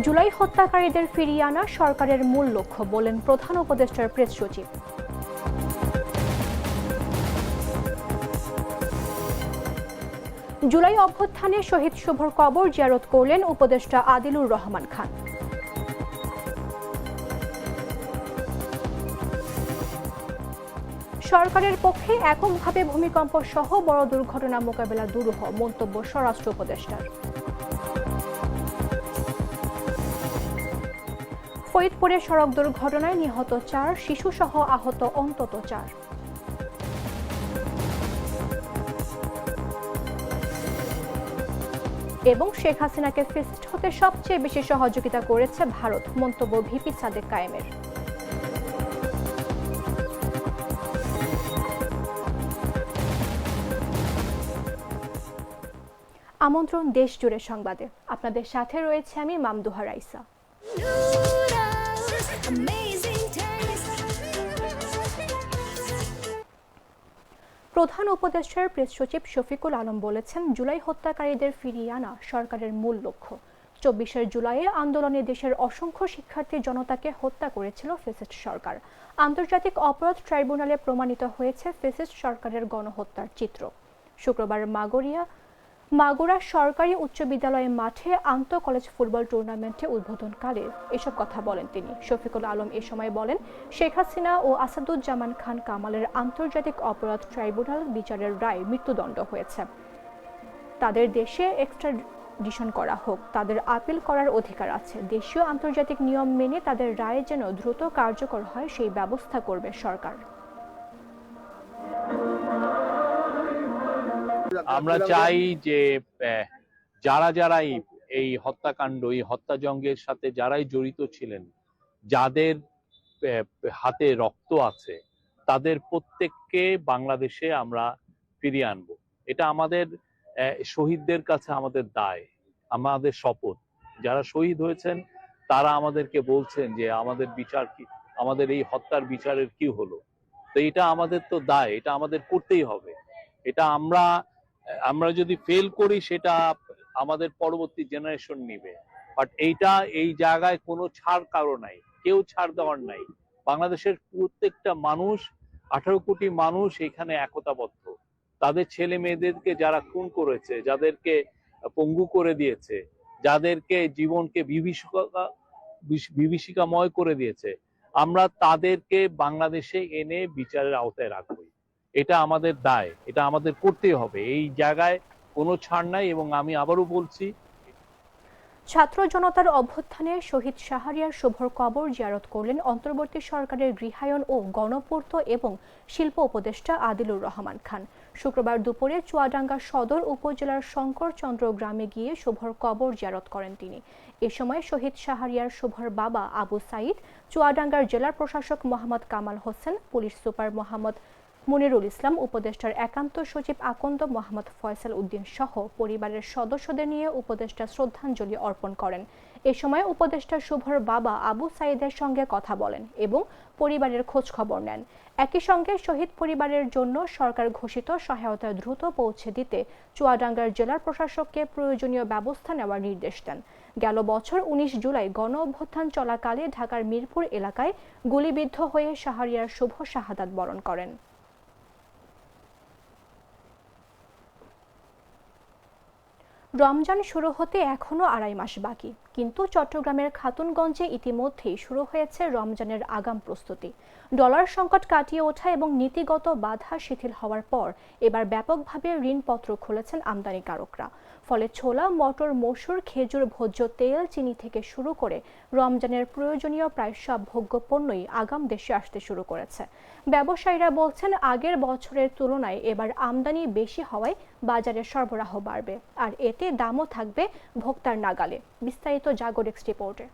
জুলাই হত্যাকারীদের ফিরিয়ে আনা সরকারের মূল লক্ষ্য, বলেন প্রধান উপদেষ্টার প্রেস সচিব। জুলাই অভ্যুত্থানে শহীদ শুভর কবর জিয়ারত করলেন উপদেষ্টা আদিলুর রহমান খান। সরকারের পক্ষে এককভাবে ভূমিকম্প সহ বড় দুর্ঘটনা মোকাবেলা দুরূহ, মন্তব্য স্বরাষ্ট্র উপদেষ্টার। ফরিদপুরে সড়ক দুর্ঘটনায় নিহত চার, শিশুসহ আহত অন্তত চার। এবং শেখ হাসিনাকে ফেসিস্ট হতে সবচেয়ে বেশি সহযোগিতা করেছে ভারত, মন্তব্য ভিপি সাদেক কায়েমের। আমন্ত্রণ দেশ জুড়ে সংবাদে। আপনাদের সাথে রয়েছে আমি মামদুহা রাইসা. প্রধান উপদেষ্টার প্রেস সচিব শফিকুল আলম বলেছেন, জুলাই হত্যাকারীদের ফিরিয়ে আনা সরকারের মূল লক্ষ্য। চব্বিশের জুলাইয়ে আন্দোলনে দেশের অসংখ্য শিক্ষার্থী জনতাকে হত্যা করেছিল ফেসিস্ট সরকার। আন্তর্জাতিক অপরাধ ট্রাইব্যুনালে প্রমাণিত হয়েছে ফেসিস্ট সরকারের গণহত্যার চিত্র। শুক্রবার মাগরিয়া মাগুরা সরকারি উচ্চ বিদ্যালয়ের মাঠে আন্তঃ কলেজ ফুটবল টুর্নামেন্টে উদ্বোধনকালে এসব কথা বলেন তিনি। শফিকুল আলম এ সময় বলেন, শেখ হাসিনা ও আসাদুজ্জামান খান কামালের আন্তর্জাতিক অপরাধ ট্রাইব্যুনাল বিচারের রায় মৃত্যুদণ্ড হয়েছে। তাদের দেশে এক্সট্রাডিশন করা হোক, তাদের আপিল করার অধিকার আছে। দেশীয় আন্তর্জাতিক নিয়ম মেনে তাদের রায় যেন দ্রুত কার্যকর হয়, সেই ব্যবস্থা করবে সরকার। আমরা চাই যে যারা যারাই এই হত্যাকাণ্ড, এই হত্যাযজ্ঞের সাথে যারাই জড়িত ছিলেন, যাদের হাতে রক্ত আছে, তাদের প্রত্যেককে বাংলাদেশে আমরা ফিরিয়ে আনব। এটা আমাদের শহীদদের কাছে আমাদের দায়, আমাদের শপথ। যারা শহীদ হয়েছেন, তারা আমাদেরকে বলছেন যে, আমাদের বিচার কি, আমাদের এই হত্যার বিচারের কি হলো? তো এটা আমাদের তো দায়, এটা আমাদের করতেই হবে। এটা আমরা আমরা যদি ফেল করি, সেটা আমাদের পরবর্তী জেনারেশন নিবে। বাট এইটা এই জায়গায় কোনো ছাড় কারও নাই, কেউ ছাড় দেওয়ার নাই। বাংলাদেশের প্রত্যেকটা মানুষ, আঠারো কোটি মানুষ এখানে একতাবদ্ধ। তাদের ছেলে মেয়েদেরকে যারা খুন করেছে, যাদেরকে পঙ্গু করে দিয়েছে, যাদেরকে জীবনকে বিভীষিকা বিভীষিকাময় করে দিয়েছে, আমরা তাদেরকে বাংলাদেশে এনে বিচারের আওতায় রাখবই এটা আমাদের দায়, এটা আমাদের করতেই হবে। এই জায়গায় কোনো ছাড় নাই এবং আমি আবারও বলছি, ছাত্র জনতার অভ্যুত্থানে শহীদ শাহরিয়ার শুভর কবর জিয়ারত করলেন অন্তর্বর্তী সরকারের গৃহায়ন ও গণপূর্ত এবং শিল্প উপদেষ্টা আদিলুর রহমান খান। শুক্রবার দুপুরে চুয়াডাঙ্গা সদর উপজেলার শঙ্করচন্দ্র গ্রামে গিয়ে শুভর কবর জিয়ারত করেন তিনি। এ সময় শহীদ শাহরিয়ার শুভর বাবা আবু সাইদ, চুয়াডাঙ্গার জেলা প্রশাসক মোহাম্মদ কামাল হোসেন, পুলিশ সুপার মোহাম্মদ মনিরুল ইসলাম, উপদেষ্টার একান্ত সচিব আকন্দ মোহাম্মদ ফয়সাল উদ্দিন সহ পরিবারের সদস্যদের নিয়ে উপদেষ্টা শ্রদ্ধাঞ্জলি অর্পণ করেন। এ সময় উপদেষ্টা শুভর বাবা আবু সাইদের সঙ্গে কথা বলেন এবং পরিবারের খোঁজ খবর নেন। একই সঙ্গে শহীদ পরিবারের জন্য সরকার ঘোষিত সহায়তা দ্রুত পৌঁছে দিতে চুয়াডাঙ্গার জেলার প্রশাসককে প্রয়োজনীয় ব্যবস্থা নেওয়ার নির্দেশ দেন। গেল বছর উনিশ জুলাই গণ অভ্যুত্থান চলাকালে ঢাকার মিরপুর এলাকায় গুলিবিদ্ধ হয়ে শাহরিয়ার শুভ শাহাদাত বরণ করেন। রমজান শুরু হতে এখনও আড়াই মাস বাকি। কিন্তু চট্টগ্রামের খাতুনগঞ্জে ইতিমধ্যেই শুরু হয়েছে রমজানের আগাম প্রস্তুতি। ডলার সংকট কাটিয়ে ওঠা এবং নীতিগত বাধা শিথিল হওয়ার পর এবার ব্যাপকভাবে ঋণপত্র খুলেছেন আমদানিকারকরা। ফলে ছোলা, মটর, মসুর, খেজুর, ভোজ্য তেল, চিনি থেকে শুরু করে রমজানের প্রয়োজনীয় প্রায় সব ভোগ্য পণ্যই আগাম দেশে আসতে শুরু করেছে। ব্যবসায়ীরা বলছেন, আগের বছরের তুলনায় এবার আমদানি বেশি হওয়ায় বাজারে সরবরাহ বাড়বে, আর এতে দামও থাকবে ভোক্তার নাগালে। বিস্তারিত জাগরিক্স রিপোর্টে।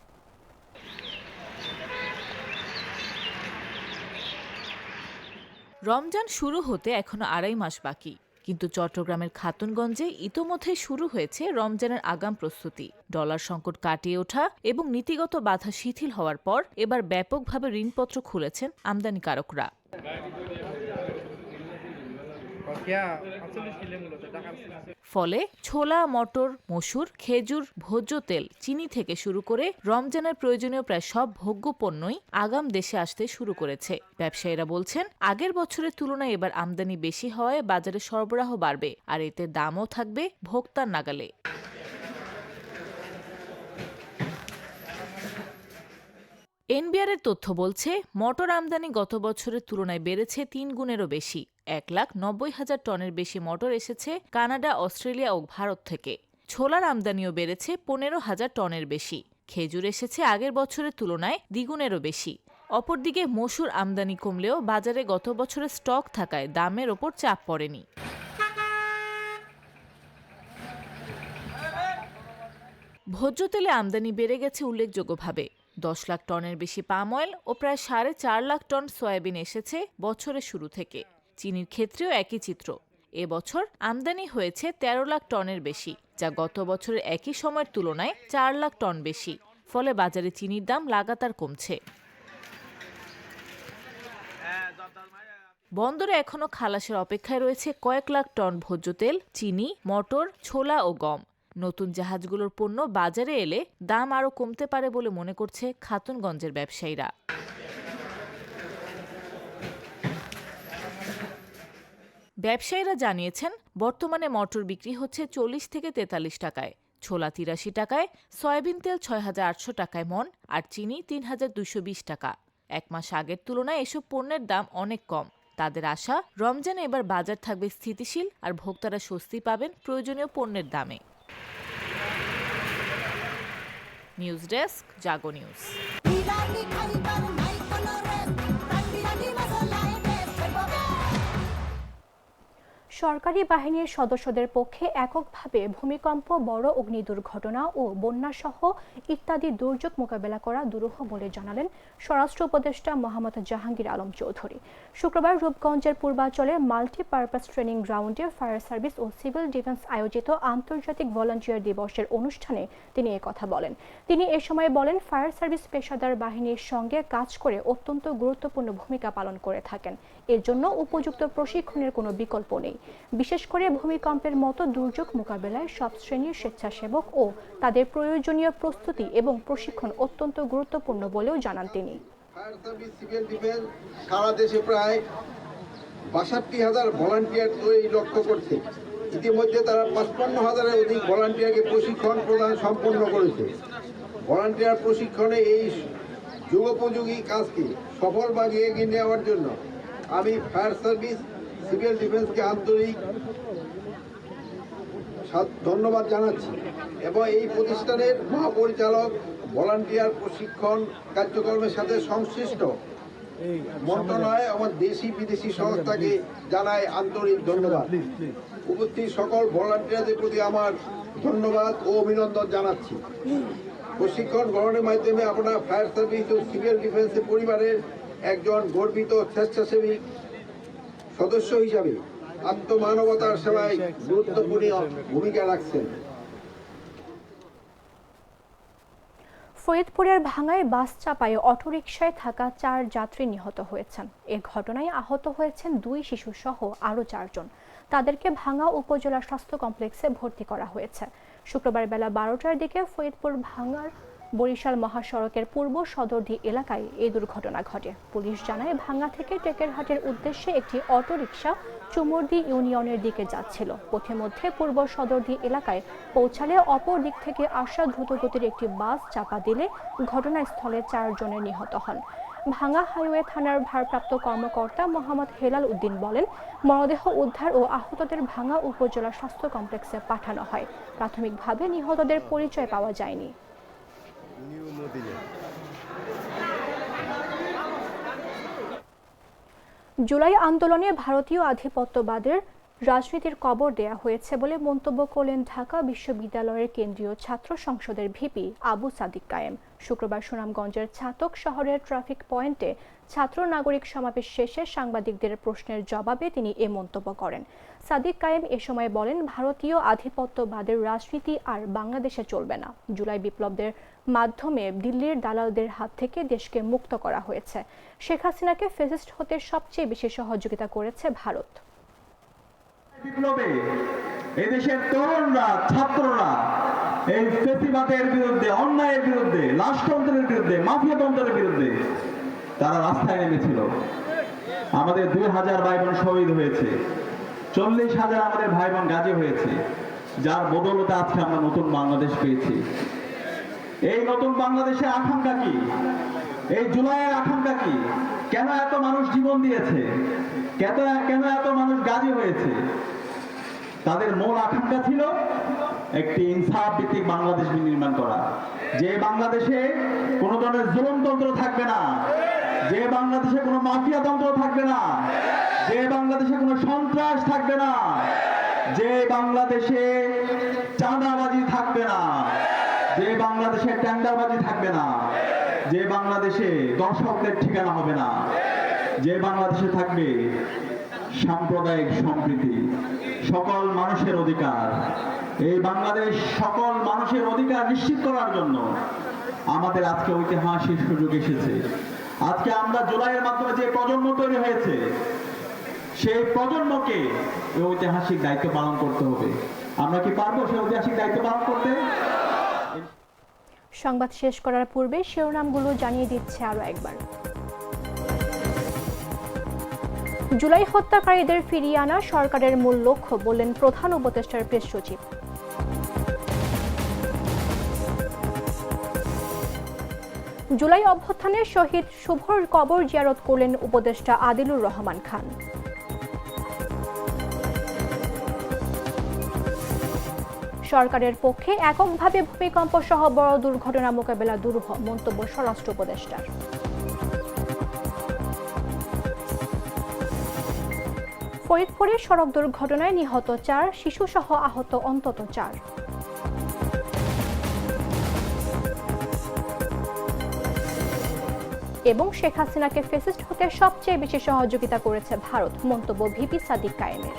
রমজান শুরু হতে এখনও আড়াই মাস বাকি। কিন্তু চট্টগ্রামের খাতুনগঞ্জে ইতোমধ্যে শুরু হয়েছে রমজানের আগাম প্রস্তুতি। ডলার সংকট কাটিয়ে ওঠা এবং নীতিগত বাধা শিথিল হওয়ার পর এবার ব্যাপকভাবে ঋণপত্র খুলেছেন আমদানিকারকরা। ফলে ছোলা, মটর, মসুর, খেজুর, ভোজ্য তেল, চিনি থেকে শুরু করে রমজানের প্রয়োজনীয় প্রায় সব ভোগ্য পণ্যই আগাম দেশে আসতে শুরু করেছে। ব্যবসায়ীরা বলছেন, আগের বছরের তুলনায় এবার আমদানি বেশি হওয়ায় বাজারে সরবরাহ বাড়বে, আর এতে দামও থাকবে ভোক্তার নাগালে। এনবিআর এর তথ্য বলছে, মটর আমদানি গত বছরের তুলনায় বেড়েছে তিন গুণেরও বেশি। এক লাখ নব্বই হাজার টনের বেশি মটর এসেছে কানাডা, অস্ট্রেলিয়া ও ভারত থেকে। ছোলার আমদানিও বেড়েছে পনেরো হাজার টনের বেশি। খেজুর এসেছে আগের বছরের তুলনায় দ্বিগুণেরও বেশি। অপরদিকে মসুর আমদানি কমলেও বাজারে গত বছরের স্টক থাকায় দামের ওপর চাপ পড়েনি। ভোজ্য তেলে আমদানি বেড়ে গেছে উল্লেখযোগ্যভাবে। দশ লাখ টনের বেশি পাম অয়েল ও প্রায় সাড়ে চার লাখ টন সয়াবিন এসেছে বছরের শুরু থেকে। চিনির ক্ষেত্রেও একই চিত্র। এবছর আমদানি হয়েছে তেরো লাখ টনের বেশি, যা গত বছরের একই সময়ের তুলনায় চার লাখ টন বেশি, ফলে বাজারে চিনির দাম লাগাতার কমছে। বন্দরে এখনও খালাসের অপেক্ষায় রয়েছে কয়েক লাখ টন ভোজ্য তেল, চিনি, মটর, ছোলা ও গম। নতুন জাহাজগুলোর পণ্য বাজারে এলে দাম আরও কমতে পারে বলে মনে করছে খাতুনগঞ্জের ব্যবসায়ীরা। ব্যবসায়ীরা জানিয়েছেন, বর্তমানে মটর বিক্রি হচ্ছে চল্লিশ থেকে তেতাল্লিশ টাকায়, ছোলা তিরাশি টাকায়, সয়াবিন তেল ছয় হাজার আটশো টাকায় মন, আর চিনি তিন হাজার দুশো বিশ টাকা। এক মাস আগের তুলনায় এসব পণ্যের দাম অনেক কম। তাদের আশা, রমজানে এবার বাজার থাকবে স্থিতিশীল আর ভোক্তারা স্বস্তি পাবেন প্রয়োজনীয় পণ্যের দামে। নিউজ ডেস্ক জাগো নিউজ সরকারি বাহিনীর সদস্যদের পক্ষে এককভাবে ভূমিকম্প, বড় অগ্নি দুর্ঘটনা ও বন্যাসহ ইত্যাদি দুর্যোগ মোকাবেলা করা দুরূহ বলে জানালেন স্বরাষ্ট্র উপদেষ্টা মোহাম্মদ জাহাঙ্গীর আলম চৌধুরী। শুক্রবার রূপগঞ্জের পূর্বাঞ্চলের মাল্টিপারপাস ট্রেনিং গ্রাউন্ডে ফায়ার সার্ভিস ও সিভিল ডিফেন্স আয়োজিত আন্তর্জাতিক ভলান্টিয়ার দিবসের অনুষ্ঠানে তিনি কথা বলেন। তিনি এ সময় বলেন, ফায়ার সার্ভিস পেশাদার বাহিনীর সঙ্গে কাজ করে অত্যন্ত গুরুত্বপূর্ণ ভূমিকা পালন করে থাকেন। এর জন্য উপযুক্ত প্রশিক্ষণের কোনো বিকল্প নেই। বিশেষ করে ভূমিকম্পের মতো দুর্যোগ মোকাবেলায় সব শ্রেণির স্বেচ্ছাসেবক ও তাদের প্রয়োজনীয় প্রস্তুতি এবং প্রশিক্ষণ অত্যন্ত গুরুত্বপূর্ণ বলেও জানান তিনি। সারা দেশে প্রায় বাষট্টি হাজার ভলান্টিয়ার তৈরি লক্ষ্য করছে। ইতিমধ্যে তারা পঁচপান্ন হাজারের অধিক ভলান্টিয়ারকে প্রশিক্ষণ প্রদান সম্পন্ন করেছে। ভলান্টিয়ার প্রশিক্ষণে এই যুগোপযোগী কাজকে সফলভাবে এগিয়ে নেওয়ার জন্য আমি ফায়ার সার্ভিস সিভিল ডিফেন্সকে আন্তরিক ধন্যবাদ জানাচ্ছি এবং এই প্রতিষ্ঠানের মহাপরিচালক, ভলান্টিয়ার প্রশিক্ষণ কার্যক্রমের সাথে সংশ্লিষ্ট মন্ত্রণালয় আমার দেশি বিদেশি সংস্থাকে জানাই আন্তরিক ধন্যবাদ। উপস্থিত সকল ভলান্টিয়ারদের প্রতি আমার ধন্যবাদ ও অভিনন্দন জানাচ্ছি। প্রশিক্ষণ গ্রহণের মাধ্যমে আপনার ফায়ার সার্ভিস ও সিভিল ডিফেন্সের পরিবারের একজন গর্বিত স্বেচ্ছাসেবী সদস্য হিসাবে আত্মমানবতার সেবায় গুরুত্বপূর্ণ ভূমিকা রাখছেন। ফরিদপুরের ভাঙায় বাস চাপায় অটোরিকশায় থাকা চার যাত্রী নিহত হয়েছেন। এ ঘটনায় আহত হয়েছেন দুই শিশু সহ আরও চারজন। তাদেরকে ভাঙা উপজেলা স্বাস্থ্য কমপ্লেক্সে ভর্তি করা হয়েছে। শুক্রবার বেলা বারোটার দিকে ফরিদপুর ভাঙার বরিশাল মহাসড়কের পূর্ব সদরদি এলাকায় এই দুর্ঘটনা ঘটে। পুলিশ জানায়, ভাঙ্গা থেকে টেকেরহাটের উদ্দেশ্যে একটি অটোরিকশা চুমুরদি ইউনিয়নের দিকে যাচ্ছিল। পথে মধ্যে পূর্ব সদরদি এলাকায় পৌঁছালে অপর দিক থেকে আসা দ্রুতগতির একটি বাস চাপা দিলে ঘটনাস্থলে চারজনের নিহত হন। ভাঙ্গা হাইওয়ে থানার ভারপ্রাপ্ত কর্মকর্তা মোহাম্মদ হেলাল উদ্দিন বলেন, মরদেহ উদ্ধার ও আহতদের ভাঙ্গা উপজেলা স্বাস্থ্য কমপ্লেক্সে পাঠানো হয়। প্রাথমিকভাবে নিহতদের পরিচয় পাওয়া যায়নি। জুলাই আন্দোলনে ভারতীয় আধিপত্যবাদের রাজনীতির কবর দেয়া হয়েছে বলে মন্তব্য করলেন ঢাকা বিশ্ববিদ্যালয়ের কেন্দ্রীয় ছাত্র সংসদের ভিপি আবু সাদিক কায়েম। শুক্রবার সুনামগঞ্জের ছাতক শহরের ট্রাফিক পয়েন্টে ছাত্র নাগরিক সমাবেশ শেষে সাংবাদিকদের প্রশ্নের জবাবে তিনি এ মন্তব্য করেন। সাদিক কায়েম এ সময় বলেন, ভারতীয় আধিপত্যবাদের রাজনীতি আর বাংলাদেশে চলবে না। জুলাই বিপ্লবদের মাধ্যমে দিল্লির দালালদের হাত থেকে দেশকে মুক্ত করা হয়েছে। শেখ হাসিনাকে ফেসিস্ট হতে সবচেয়ে বেশি সহযোগিতা করেছে ভারত। এদেশের তরুণরা, ছাত্ররা এই বিরুদ্ধে, অন্যায়ের বিরুদ্ধে বিরুদ্ধে, মাফিয়াতন্ত্রের বিরুদ্ধে তারা রাস্তায় নেমেছিল। আমাদের দুই হাজার ভাই বোন শহীদ হয়েছে। চল্লিশ হাজার আমাদের ভাই বোন গাজী হয়েছে। যার বদলতে আজকে আমরা নতুন বাংলাদেশ পেয়েছি। এই নতুন বাংলাদেশের আকাঙ্ক্ষা কি? এই জুলাইয়ের আকাঙ্ক্ষা কি? কেন এত মানুষ জীবন দিয়েছে? কেন কেন এত মানুষ গাজী হয়েছে? তাদের মূল আকাঙ্ক্ষা ছিল একটি ইনসাফ ভিত্তিক বাংলাদেশ নির্মাণ করা। যে বাংলাদেশে কোনো ধরনের জুলমতন্ত্র থাকবে না। যে বাংলাদেশে কোনো মাফিয়া তন্ত্র থাকবে না। যে বাংলাদেশে কোনো সন্ত্রাস থাকবে না। যে বাংলাদেশে চাঁদাবাজি থাকবে না। যে বাংলাদেশে টেন্ডারবাজি থাকবে না, যে বাংলাদেশে দর্শকদের ঠিকানা হবে না, যে বাংলাদেশে থাকবে সাম্প্রদায়িক সম্প্রীতি, সকল মানুষের অধিকার। এই বাংলাদেশ সকল মানুষের অধিকার নিশ্চিত করার জন্য আমাদের আজকে ঐতিহাসিক সুযোগ এসেছে। আজকে আমরা জুলাইয়ের মাধ্যমে যে প্রজন্ম তৈরি হয়েছে, সেই প্রজন্মকে ঐতিহাসিক দায়িত্ব পালন করতে হবে। আমরা কি পারব সেই ঐতিহাসিক দায়িত্ব পালন করতে? সংবাদ শেষ করার পূর্বে শিরোনামগুলো জানিয়ে দিচ্ছে আরও একবার। জুলাই হত্যাকারীদের ফিরিয়ে আনা সরকারের মূল লক্ষ্য, বললেন প্রধান উপদেষ্টার প্রেস সচিব। জুলাই অভ্যুত্থানের শহীদ শুভর কবর জিয়ারত করলেন উপদেষ্টা আদিলুর রহমান খান। সরকারের পক্ষে এককভাবে ভূমিকম্প সহ বড় দুর্ঘটনা মোকাবেলা দুরূহ মন্তব্য স্বরাষ্ট্র উপদেষ্টার। ফরিদপুরে সড়ক দুর্ঘটনায় নিহত চার, শিশুসহ আহত অন্তত চার। এবং শেখ হাসিনাকে ফেসিস্ট হতে সবচেয়ে বেশি সহযোগিতা করেছে ভারত, মন্তব্য ভিপি সাদিক কায়েমের।